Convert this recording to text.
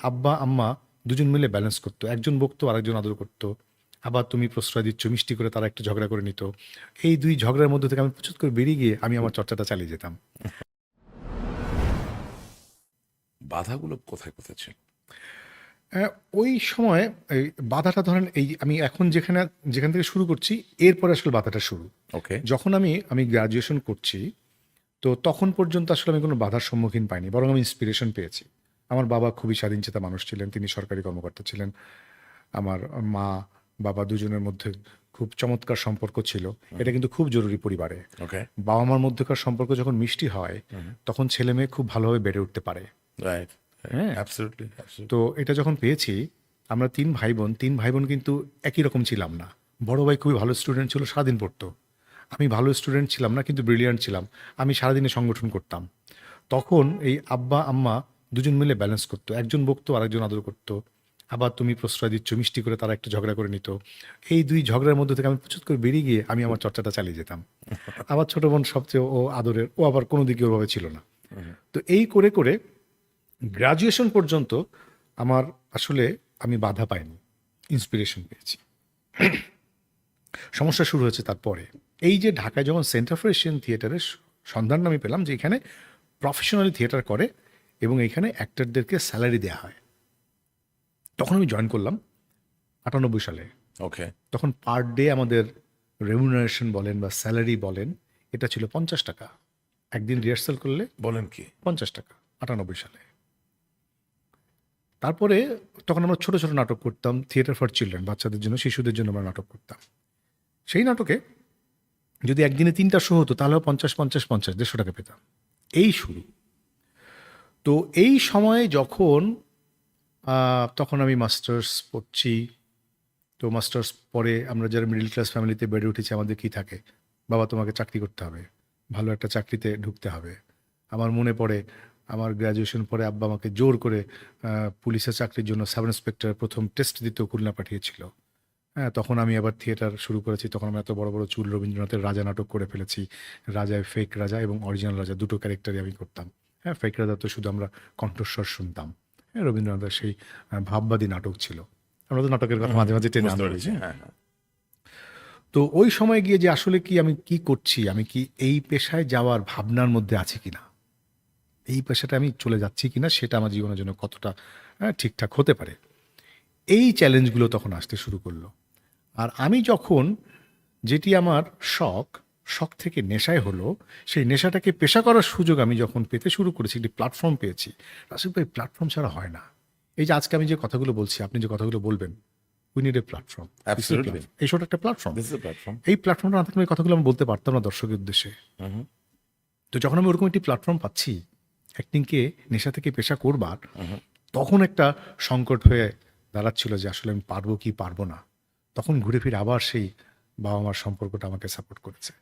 আব্বা আম্মা দুজন মিলে ব্যালেন্স করতো। একজন বকতো আরেকজন আদর করতো। আবার তুমি প্রশ্রয় দিচ্ছ মিষ্টি করে তারা একটু ঝগড়া করে নিত। এই দুই ঝগড়ার মধ্যে থেকে আমি প্রচুর করে বেরিয়ে গিয়ে আমি আমার চর্চাটা চালিয়ে যেতাম। বাধাগুলো কোথায় কোথায় ছিল? ওই সময় এই বাধাটা ধরেন এই আমি এখন যেখানে যেখান থেকে শুরু করছি এরপরে আসলে বাধাটা শুরু। ওকে। যখন আমি আমি গ্রাজুয়েশন করছি তো তখন পর্যন্ত আসলে আমি কোনো বাধার সম্মুখীন পাইনি বরং আমি ইন্সপিরেশন পেয়েছি। আমার বাবা খুবই স্বাধীনচেতা মানুষ ছিলেন তিনি সরকারি কর্মকর্তা ছিলেন। আমার মা বাবা দুজনের মধ্যে খুব চমৎকার সম্পর্ক ছিল। এটা কিন্তু খুব জরুরি পরিবারে। বাবা মার মধ্যেকার সম্পর্ক যখন মিষ্টি হয় তখন ছেলে মেয়ে খুব ভালোভাবে বেড়ে উঠতে পারে। হ্যাঁ। তো এটা যখন পেয়েছি আমরা তিন ভাই বোন তিন ভাই বোন কিন্তু একই রকম ছিলাম না। বড় ভাই খুবই ভালো স্টুডেন্ট ছিল সারাদিন পড়তো। আমি ভালো স্টুডেন্ট ছিলাম না কিন্তু ব্রিলিয়ান্ট ছিলাম। আমি সারাদিনে সংগঠন করতাম। তখন এই আব্বা আম্মা দুজন মিলে ব্যালেন্স করতো। একজন বকতো আরেকজন আদর করতো। আবার তুমি প্রশ্রয় দিচ্ছ মিষ্টি করে তারা একটু ঝগড়া করে নিত। এই দুই ঝগড়ার মধ্যে থেকে আমি প্রচুর করে বেরিয়ে গিয়ে আমি আমার চর্চাটা চালিয়ে যেতাম। আবার ছোট বোন সবচেয়ে ও আদরের ও আবার কোনো দিকে ওভাবে ছিল না। তো এই করে করে গ্রাজুয়েশন পর্যন্ত আমার আসলে আমি বাধা পাইনি ইন্সপিরেশন পেয়েছি। সমস্যা শুরু হয়েছে তারপরে। এই যে ঢাকায় যখন সেন্টার ফর এশিয়ান থিয়েটারের সন্ধান আমি পেলাম যে এখানে প্রফেশনালি থিয়েটার করে এবং এখানে অ্যাক্টরদেরকে স্যালারি দেওয়া হয়। তখন আমি জয়েন করলাম আটানব্বই সালে। ওকে তখন পার ডে আমাদের রেমুনারেশন বলেন বা স্যালারি বলেন এটা ছিল পঞ্চাশ টাকা। একদিন রিহার্সাল করলে বলেন কি? পঞ্চাশ টাকা আটানব্বই সালে। তারপরে তখন আমরা ছোট ছোট নাটক করতাম থিয়েটার ফর চিলড্রেন বাচ্চাদের জন্য শিশুদের জন্য আমরা নাটক করতাম। সেই নাটকে যদি একদিনে তিনটা শো হতো তাহলেও পঞ্চাশ পঞ্চাশ পঞ্চাশ দেড়শো টাকা পেতাম। এই শুরু। তো এই সময়ে যখন তখন আমি মাস্টার্স পড়ছি। তো মাস্টার্স পরে আমরা যারা মিডিল ক্লাস ফ্যামিলিতে বেড়ে উঠেছি, আমাদের কি থাকে? বাবা তোমাকে চাকরি করতে হবে, ভালো একটা চাকরিতে ঢুকতে হবে। আমার মনে পড়ে, আমার গ্র্যাজুয়েশন পরে আব্বা আমাকে জোর করে পুলিশের চাকরির জন্য সাব ইন্সপেক্টর প্রথম টেস্ট দিতেও খুলনা পাঠিয়েছিল। হ্যাঁ তখন আমি আবার থিয়েটার শুরু করেছি, তখন আমি এত বড় বড় চুল রবীন্দ্রনাথের রাজা নাটক করে ফেলেছি। রাজায় ফেক রাজা এবং অরিজিনাল রাজা, দুটো ক্যারেক্টারই আমি করতাম। হ্যাঁ ফেক রাজা তো শুধু আমরা কণ্ঠস্বর শুনতাম। হ্যাঁ রবীন্দ্রনাথের সেই ভাববাদী নাটক ছিল। আমরা তো নাটকের কথা মাঝে মাঝে টেনে আনতে হ্যাঁ হ্যাঁ। তো ওই সময় গিয়ে যে আসলে কি আমি কি করছি আমি কি এই পেশায় যাওয়ার ভাবনার মধ্যে আছি কিনা? এই পেশাটা আমি চলে যাচ্ছি কিনা সেটা আমার জীবনের জন্য কতটা হ্যাঁ, ঠিকঠাক হতে পারে? এই চ্যালেঞ্জগুলো তখন আসতে শুরু করল। আর আমি যখন যেটি আমার শখ শখ থেকে নেশায় হলো সেই নেশাটাকে পেশা করার সুযোগ আমি যখন পেতে শুরু করেছি একটি প্ল্যাটফর্ম পেয়েছি। রাসিফ ভাই প্ল্যাটফর্ম ছাড়া হয় না। এই যে আজকে আমি যে কথাগুলো বলছি আপনি যে কথাগুলো বলবেন উই নিড এ প্ল্যাটফর্ম এই শোটা একটা প্ল্যাটফর্ম এই প্ল্যাটফর্মটা না থাকলে এই কথাগুলো আমি বলতে পারতাম না দর্শকের উদ্দেশ্যে। তো যখন আমি ওরকম একটি প্ল্যাটফর্ম পাচ্ছি অ্যাক্টিংকে নেশা থেকে পেশা করবার তখন একটা সংকট হয়ে দাঁড়াচ্ছিল যে আসলে আমি পারব কি পারব না। তখন ঘুরে ফিরে আবার সেই বাবা মার সম্পর্কটা আমাকে সাপোর্ট করেছে।